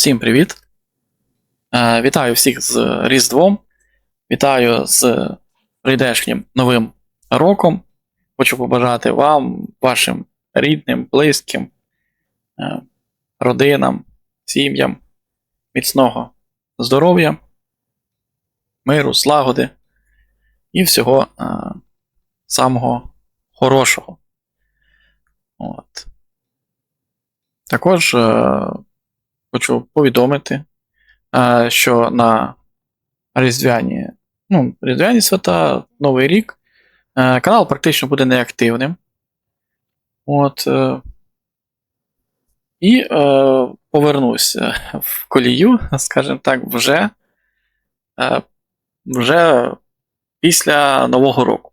Всім привіт! Е, Вітаю всіх з Різдвом. Вітаю з прийдешнім новим роком. Хочу побажати вам, вашим рідним, близьким, е, родинам, сім'ям міцного здоров'я, миру, злагоди і всього е, самого хорошого. От. Також хочу повідомити, е, що на Різдвяні, ну, Різдвяні свята, Новий рік, е, канал практично буде неактивним. От, е, і е, повернусь е, в колію, скажімо так, вже, е, вже після Нового року.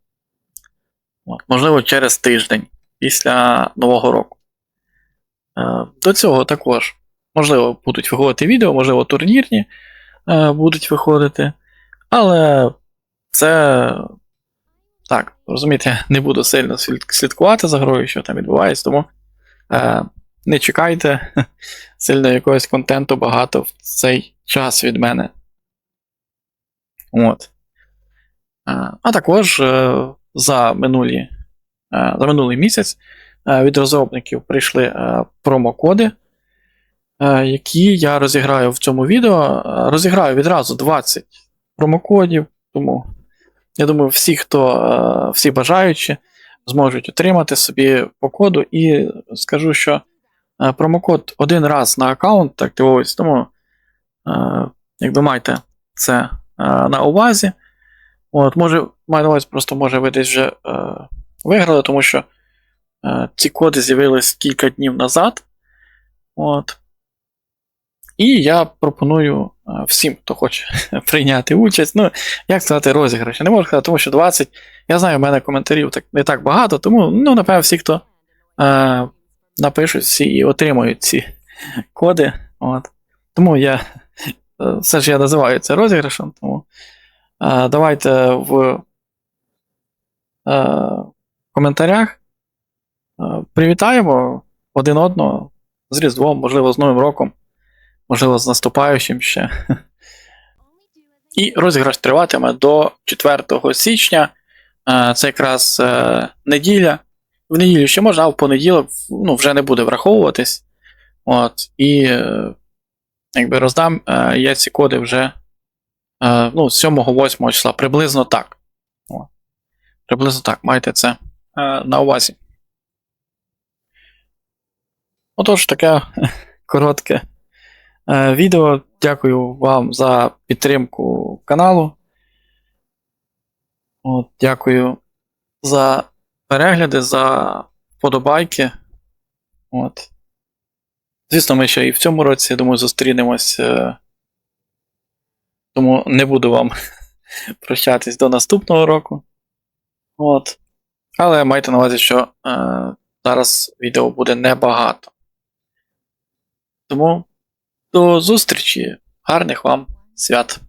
От, можливо, через тиждень після Нового року. Е, До цього також, можливо, будуть виходити відео, можливо, турнірні е, будуть виходити. Але це так, розумієте, не буду сильно слідкувати за грою, що там відбувається, тому е, не чекайте сильно якогось контенту багато в цей час від мене. От. Е, а також е, за минулі, е, за минулий місяць е, від розробників прийшли е, промокоди, які я розіграю в цьому відео. Е, Розіграю відразу 20 промокодів, тому я думаю, всі, хто, е, всі бажаючі, зможуть отримати собі по коду. І скажу, що е, промокод один раз на аккаунт активується, тому е, якби маєте це е, на увазі. От, може, маю на увазі, просто може ви десь вже е, виграли, тому що е, ці коди з'явились кілька днів назад. От. І я пропоную е, всім, хто хоче прийняти участь. Ну, як сказати, розіграш. Я не можу сказати, тому що 20. Я знаю, в мене коментарів так, не так багато, тому, ну, напевно, всі, хто е, напишуть, всі і отримують ці коди. От. Тому я е, все ж я називаю це розіграшем. Тому е, давайте в е, коментарях е, привітаємо один одного з Різдвом, можливо, з Новим роком, можливо, з наступаючим ще. І розіграш триватиме до 4 січня. Е, Це якраз е, неділя. В неділю ще можна, а в понеділок ну, вже не буде враховуватись. От, і е, якби роздам я ці коди вже ну, 7-8 числа, приблизно так. Приблизно так, майте це на увазі. Отож, таке коротке е, відео. Дякую вам за підтримку каналу. От, дякую за перегляди, за вподобайки. От. Звісно, ми ще і в цьому році, я думаю, зустрінемось. е, Тому не буду вам прощатись до наступного року. От. Але майте на увазі, що е, зараз відео буде небагато. Тому до зустрічі. Гарних вам свят!